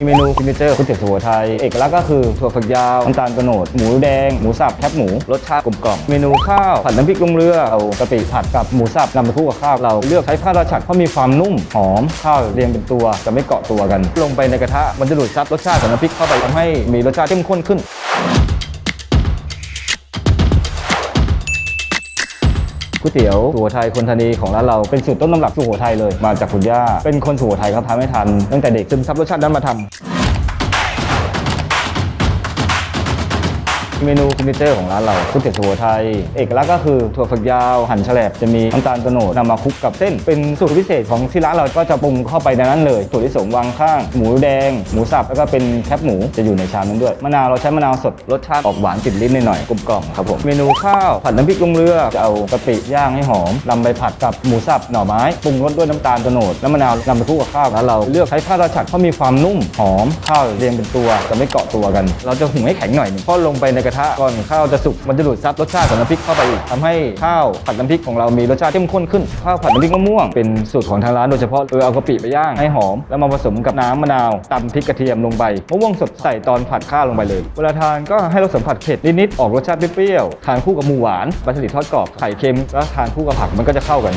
มีเมนูซิกเนเจอร์ก๋วยเตี๋ยวสุโขทัยเอกลักษณ์ก็คือถั่วฝักยาวน้ำตาลกระโนด หมูแดง หมูสับแคบหมู รสชาติกลมกล่อมเมนูข้าวผัดน้ำพริกลงเรือเอากะปิผัดกับหมูสับนำไปคู่กับข้าวเราเลือกใช้ข้าวราชัดเพราะมีความนุ่มหอมข้าวเรียงเป็นตัวจะไม่เกาะตัวกัน ลงไปในกระทะมันจะดูดซับรสชาติของน้ำพริกเข้าไปทำให้มีรสชาติเข้มข้นขึ้น ก๋วยเตี๋ยวสุโขทัยคนทันีของร้านเราเป็นสูตรต้นตำรับสุโขทัยเลยมาจากคุณย่าเป็นคนสุโขทัยครับทำไม่ทัน ตั้งแต่เด็กซึมซับรสชาตินั้นมาทำ เมนูซิกเนเจอร์ของร้านเราก๋วยเตี๋ยวสุโขทัยเอกลักษณ์ก็คือถั่วฝักยาวหั่นแฉลบจะมีน้ำตาลโตโนดนำมาคลุกกับเส้น เป็นสูตรพิเศษของที่ร้านเราก็จะปรุงเข้าไปในนั้นเลยถั่วลิสงวางข้าง หมูแดง หมูสับแล้วก็เป็นแคบหมูจะอยู่ในชามนั้นด้วยมะนาวเราใช้มะนาวสดรสชาติออกหวานติดลิ้นหน่อยๆกลมกล่อมครับผมเมนูข้าวผัดน้ำพริกลงเรือจะเอากะปิย่างให้หอมนำไปผัดกับหมูสับหน่อไม้ปรุงรสด้วยน้ำตาลโตโนดน้ำมะนาวนำไปคลุกกับข้าวแล้วเราเลือกใช้ข้าวราชัดเพราะมีความนุ่มหอมข้าวเรียงเป็นตัวจะไม่เกาะตัวกัน เราจะหุงให้แข็งหน่อยเพราะลงไปในระทะก่อนข้าวจะสุกมันจะดูดซับรสชาติของน้ำพริกเข้าไปอีกทำให้ข้าวผัดน้ำพริกของเรามีรสชาติเข้มข้นขึ้นข้าวผัดน้ำพริกมะม่วงเป็นสูตรของทางร้านโดยเฉพาะเออเอากะปิไปย่างให้หอม แล้วมาผสมกับน้ำมะนาวตำพริกกระเทียมลงไปมะม่วงสดใส่ตอนผัดข้าวลงไปเลย เวลาทานก็ให้รสสัมผัสเผ็ดนิดๆออกรสชาติเปรี้ยวๆทานคู่กับหมูหวานปลาสลิดทอดกรอบไข่เค็มแล้วทานคู่กับผักมันก็จะเข้ากัน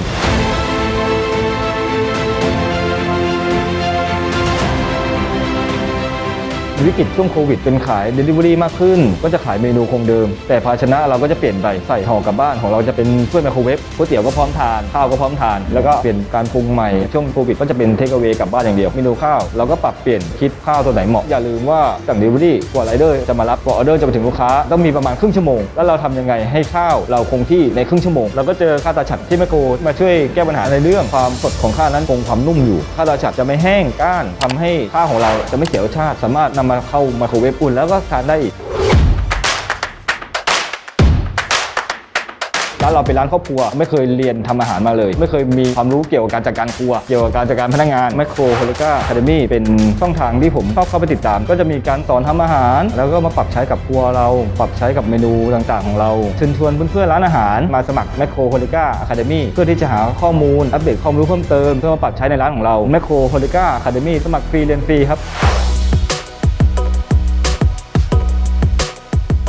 วิกฤตช่วงโควิดเป็นขาย Delivery มากขึ้น ก็จะขายเมนูคงเดิม แต่ภาชนะเราก็จะเปลี่ยนไปใส่ห่อกลับบ้านของเราจะเป็นถ้วยไมโครเวฟก๋วยเตี๋ยวก็พร้อมทานข้าวก็พร้อมทาน แล้วก็เปลี่ยนการปรุงใหม่ช่วงโควิดก็จะเป็นเทคเอา a y กลับบ้านอย่างเดียวเมนูข้าวเราก็ปรับเปลี่ยนคิดข้าวตัวไหนเหมาะอย่าลืมว่าสั่ง Delivery กว่าไรเดอร์จะมารับกว่าออเดอร์จะไปถึงลูกค้าต้องมีประมาณครึ่งชั่วโมงแล้วเราทำยังไงให้ข้าวเราคงที่ในครึ่งชั่วโมงเราก็เจอข้าวตาฉัดที่แมคโครมาช่วยแก้ปัญหาในเรื่องความสดของข้าวนั้นคงความนุ่มอยู่ข้าวตาฉัดจะไม่แห้งก้านทำให้ข้าวของเราจะไม่เสียรสชาติสามารถนำมาเข้าไมโครเวฟอุ่นแล้วก็ทานได้อีกร้านเราเป็นร้านครอบครัว ไม่เคยเรียนทำอาหารมาเลย ไม่เคยมีความรู้เกี่ยวกับการจัดการครัว เกี่ยวกับการจัดการพนักงานแมคโครโฮลิก้าคาเดมี่เป็นช่องทางที่ผมชอบเข้าไปติดตาม ก็จะมีการสอนทำอาหาร แล้วก็มาปรับใช้กับครัวเรา ปรับใช้กับเมนูต่างๆของเราเชิญชวนเพื่อนๆร้านอาหารมาสมัครแมคโครโฮลิก้าคาเดมี่เพื่อที่จะหาข้อมูลอัปเดตความรู้เพิ่มเติมเพื่อมาปรับใช้ในร้านของเราแมคโครโฮลิก้าคาเดมี่สมัครฟรีเรียนฟรีครับ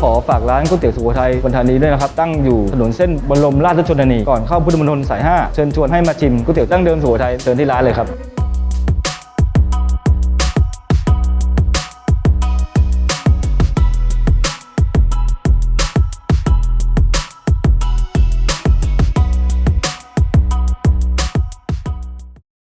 ขอฝากร้านก๋วยเตี๋ยวสุโขทัยคนธานีด้วยนะครับ ตั้งอยู่ถนนเส้นบรมราชชนนีก่อนเข้าพุทธมณฑลสาย 5 เชิญชวนให้มาชิมก๋วยเตี๋ยวตั้งเดิมสุโขทัยเชิญที่ร้านเลยครับ